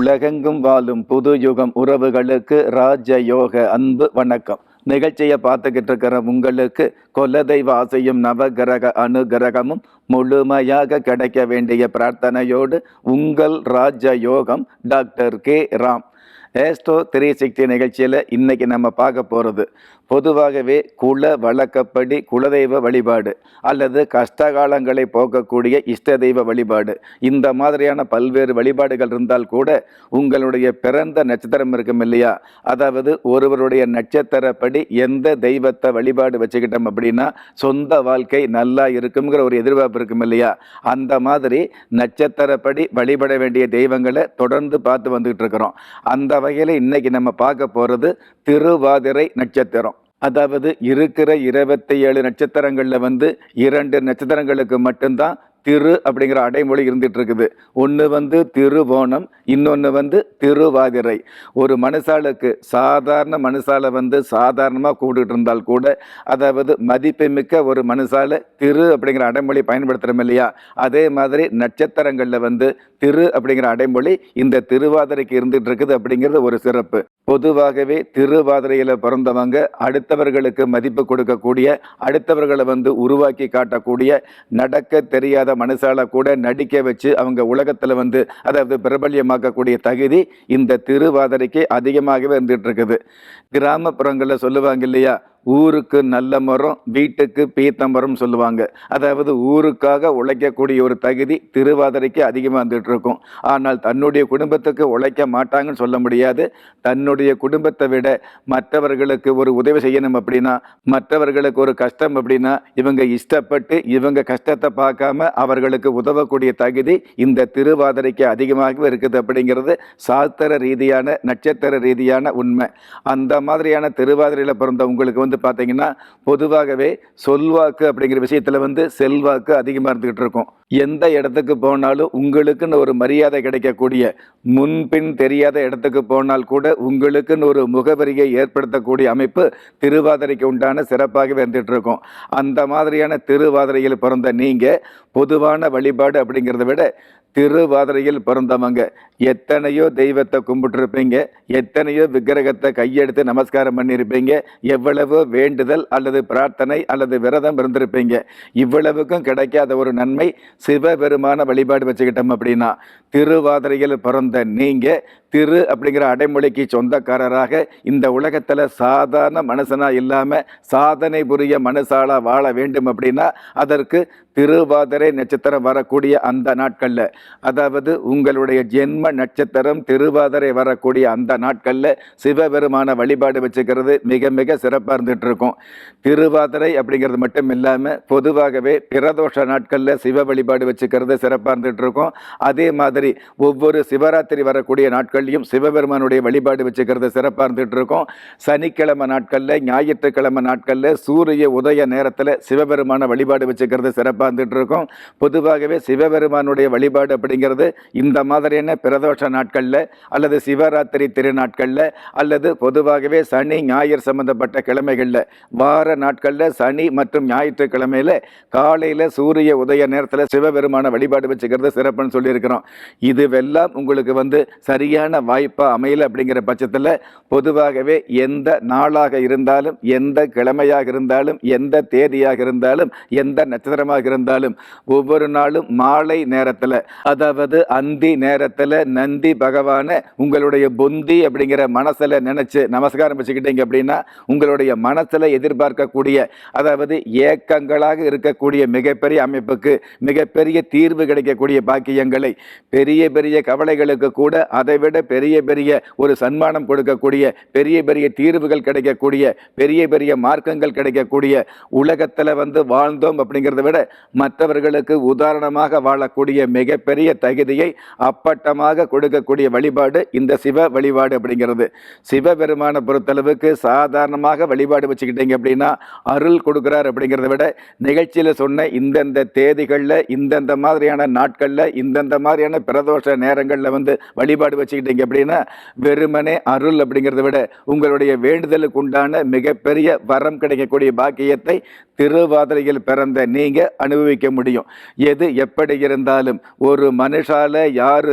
உலகெங்கும் வாழும் புது யுகம் உறவுகளுக்கு ராஜயோக அன்பு வணக்கம். நிகழ்ச்சியை பார்த்துக்கிட்டு இருக்கிற உங்களுக்கு குலதெய்வ ஆசையும் நவகிரக அனுகிரகமும் முழுமையாக கிடைக்க வேண்டிய பிரார்த்தனையோடு உங்கள் ராஜயோகம் டாக்டர் கே ராம். ஏஸ்டோ திரைசக்தி நிகழ்ச்சியில் இன்றைக்கி நம்ம பார்க்க போகிறது பொதுவாகவே குல வழக்கப்படி குலதெய்வ வழிபாடு அல்லது கஷ்டகாலங்களை போக்கக்கூடிய இஷ்ட தெய்வ வழிபாடு. இந்த மாதிரியான பல்வேறு வழிபாடுகள் இருந்தால் கூட உங்களுடைய பிறந்த நட்சத்திரம் இருக்கும் இல்லையா? அதாவது ஒருவருடைய நட்சத்திரப்படி எந்த தெய்வத்தை வழிபாடு வச்சுக்கிட்டோம் அப்படின்னா சொந்த வாழ்க்கை நல்லா இருக்குங்கிற ஒரு எதிர்பார்ப்பு இருக்கும் இல்லையா? அந்த மாதிரி நட்சத்திரப்படி வழிபட வேண்டிய தெய்வங்களை தொடர்ந்து பார்த்து வந்துகிட்டு இருக்கிறோம். அந்த வகையில் இன்னைக்கு நம்ம பார்க்க போகிறது திருவாதிரை நட்சத்திரம். அதாவது இருக்கிற இருபத்தி ஏழு நட்சத்திரங்களில் வந்து இரண்டு நட்சத்திரங்களுக்கு மட்டும்தான் திரு அப்படிங்கிற அடைமொழி இருந்துட்டு இருக்குது ஒன்று வந்து திருவோணம் இன்னொன்று வந்து திருவாதிரை. ஒரு மனுஷாளுக்கு சாதாரண மனுஷால வந்து சாதாரணமாக கூப்பிட்டு இருந்தால் கூட அதாவது மதிப்புமிக்க ஒரு மனுஷால திரு அப்படிங்கிற அடைமொழி பயன்படுத்துகிறோம் இல்லையா? அதே மாதிரி நட்சத்திரங்களில் வந்து திரு அப்படிங்கிற அடைமொழி இந்த திருவாதிரைக்கு இருந்துட்டு இருக்குது அப்படிங்கிறது ஒரு சிறப்பு. பொதுவாகவே திருவாதிரையில் பிறந்தவங்க அடுத்தவர்களுக்கு மதிப்பு கொடுக்கக்கூடிய அடுத்தவர்களை வந்து உருவாக்கி காட்டக்கூடிய நடக்க தெரியாத மனுஷால கூட நடிக்க வச்சு அவங்க உலகத்தில் வந்து அதாவது பிரபல்யமாக்கக்கூடிய தகுதி இந்த திருவாதிரைக்கு அதிகமாகவே இருந்துகிட்டு இருக்குது. கிராமப்புறங்களில் சொல்லுவாங்க இல்லையா ஊருக்கு நல்ல மரம் வீட்டுக்கு பீத்தம்பரம் சொல்லுவாங்க. அதாவது ஊருக்காக உழைக்கக்கூடிய ஒரு தகுதி திருவாதிரைக்கு அதிகமாக வந்துட்டு இருக்கும் ஆனால் தன்னுடைய குடும்பத்துக்கு உழைக்க மாட்டாங்கன்னு சொல்ல முடியாது. தன்னுடைய குடும்பத்தை விட மற்றவர்களுக்கு ஒரு உதவி செய்யணும் அப்படின்னா மற்றவர்களுக்கு ஒரு கஷ்டம் அப்படின்னா இவங்க இஷ்டப்பட்டு இவங்க கஷ்டத்தை பார்க்காம அவர்களுக்கு உதவக்கூடிய தகுதி இந்த திருவாதிரைக்கு அதிகமாகவே இருக்குது அப்படிங்கிறது சாஸ்திர ரீதியான நட்சத்திர ரீதியான உண்மை. அந்த மாதிரியான திருவாதிரையில் பிறந்த உங்களுக்கு வந்து பார்த்தீங்கன்னா பொதுவாகவே சொல்வாக்கு அப்படிங்கிற விஷயத்தில் வந்து செல்வாக்கு அதிகமாக இருந்துகிட்டு இருக்கும். எந்த இடத்துக்கு போனாலும் உங்களுக்குன்னு ஒரு மரியாதை கிடைக்கக்கூடிய முன்பின் தெரியாத இடத்துக்கு போனால் கூட உங்களுக்குன்னு ஒரு முகவரியை ஏற்படுத்தக்கூடிய அமைப்பு திருவாதிரைக்கு உண்டான சிறப்பாகவே இருந்துகிட்டு இருக்கும். அந்த மாதிரியான திருவாதிரையில் பிறந்த நீங்கள் பொதுவான வழிபாடு அப்படிங்கிறத விட திருவாதிரையில் பிறந்தவங்க எத்தனையோ தெய்வத்தை கும்பிட்டுருப்பீங்க எத்தனையோ விக்கிரகத்தை கையெடுத்து நமஸ்காரம் பண்ணியிருப்பீங்க எவ்வளவோ வேண்டுதல் அல்லது பிரார்த்தனை அல்லது விரதம் இருந்திருப்பீங்க. இவ்வளவுக்கும் கிடைக்காத ஒரு நன்மை சிவபெருமான வழிபாடு வச்சுக்கிட்டோம் அப்படின்னா திருவாதிரையில் பிறந்த நீங்கள் திரு அப்படிங்கிற அடைமொழிக்கு சொந்தக்காரராக இந்த உலகத்தில் சாதாரண மனுஷனாக இல்லாமல் சாதனை புரிய மனுஷாலாக வாழ வேண்டும் அப்படின்னா அதற்கு திருவாதிரை நட்சத்திரம் வரக்கூடிய அந்த நாட்களில் அதாவது உங்களுடைய ஜென்ம நட்சத்திரம் திருவாதிரை வரக்கூடிய அந்த நாட்களில் சிவபெருமான வழிபாடு வச்சுக்கிறது மிக மிக சிறப்பாக இருந்துட்டு இருக்கும் திருவாதிரை அப்படிங்கிறது மட்டும் இல்லாமல் பொதுவாகவே பிரதோஷ நாட்களில் சிவ வழிபாடு வச்சுக்கிறது சிறப்பாக இருந்துட்டு இருக்கும் அதே மாதிரி ஒவ்வொரு சிவராத்திரி வரக்கூடிய நாட்கள்லையும் சிவபெருமானுடைய வழிபாடு வச்சுக்கிறது சிறப்பாக இருந்துட்டு இருக்கும் சனிக்கிழமை நாட்களில் ஞாயிற்றுக்கிழமை நாட்களில் சூரிய உதய நேரத்தில் சிவபெருமான வழிபாடு வச்சுக்கிறது சிறப்பாக இருந்துட்டு இருக்கும் பொதுவாகவே சிவபெருமானுடைய வழிபாடு அப்படிங்கிறது இந்த மாதிரியான பிரதோஷ நாட்களில் அல்லது சிவராத்திரி திருநாட்களில் அல்லது பொதுவாகவே சனி ஞாயிறு சம்பந்தப்பட்ட கிழமைகளில். வார நாட்களில் சனி மற்றும் ஞாயிற்றுக்கிழமையில் காலையில் சூரிய உதய நேரத்தில் சிவபெருமான வழிபாடு வச்சுக்கிறது சிறப்புன்னு சொல்லியிருக்கிறோம். இதுவெல்லாம் உங்களுக்கு வந்து சரியான வாய்ப்பாக அமையல அப்படிங்கிற பட்சத்தில் பொதுவாகவே எந்த நாளாக இருந்தாலும் எந்த கிழமையாக இருந்தாலும் எந்த தேதியாக இருந்தாலும் எந்த நட்சத்திரமாக இருந்தாலும் ஒவ்வொரு நாளும் மாலை நேரத்தில் அதாவது அந்தி நேரத்தில் நந்தி பகவானை உங்களுடைய புந்தி அப்படிங்கிற மனசில் நினச்சி நமஸ்காரம் வச்சுக்கிட்டீங்க அப்படின்னா உங்களுடைய மனசில் எதிர்பார்க்கக்கூடிய அதாவது ஏக்கங்களாக இருக்கக்கூடிய மிகப்பெரிய அமைப்புக்கு மிகப்பெரிய தீர்வு கிடைக்கக்கூடிய பாக்கியங்களை பெரிய பெரிய கவலைகளுக்கு கூட அதைவிட பெரிய பெரிய ஒரு சன்மானம் கொடுக்கக்கூடிய பெரிய பெரிய தீர்வுகள் கிடைக்கக்கூடிய பெரிய பெரிய மார்க்கங்கள் கிடைக்கக்கூடிய உலகத்தில் வந்து வாழ்ந்தோம் அப்படிங்கிறத விட மற்றவர்களுக்கு உதாரணமாக வாழக்கூடிய மிகப்பெரிய தகுதியை அப்பட்டமாக கொடுக்கக்கூடிய வழிபாடு இந்த சிவ வழிபாடு அப்படிங்கிறது. சிவபெருமானை பொறுத்தளவுக்கு சாதாரணமாக வழிபாடு வச்சுக்கிட்டீங்க அப்படின்னா அருள் கொடுக்குறார் அப்படிங்கிறத விட நிகழ்ச்சியில் சொன்ன இந்தந்த தேதிகளில் இந்தந்த மாதிரியான நாட்களில் இந்தந்த மாதிரியான பிரதோஷ நேரங்களில் வந்து வழிபாடு வச்சுக்கிட்டீங்க அப்படின்னா வெறுமனே அருள் அப்படிங்கிறத விட உங்களுடைய வேண்டுதலுக்கு உண்டான மிகப்பெரிய வரம் கிடைக்கக்கூடிய பாக்கியத்தை திருவாதிரையில் பிறந்த நீங்க அனுபவிக்க முடியும். எது எப்படி இருந்தாலும் ஒரு மனுஷால யாரு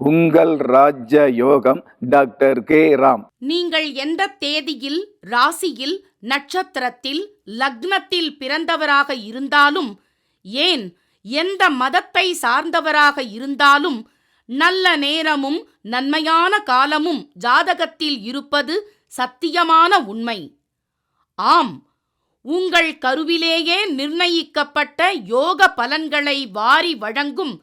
உங்கள் ராஜ்ய யோகம் டாக்டர் கே. ராம். நீங்கள் எந்த தேதியில் ராசியில் நட்சத்திரத்தில் லக்னத்தில் பிறந்தவராக இருந்தாலும் ஏன் எந்த மதத்தை சார்ந்தவராக இருந்தாலும் நல்ல நேரமும் நன்மையான காலமும் ஜாதகத்தில் இருப்பது சத்தியமான உண்மை. ஆம் உங்கள் கருவிலேயே நிர்ணயிக்கப்பட்ட யோக பலன்களை வாரி வழங்கும்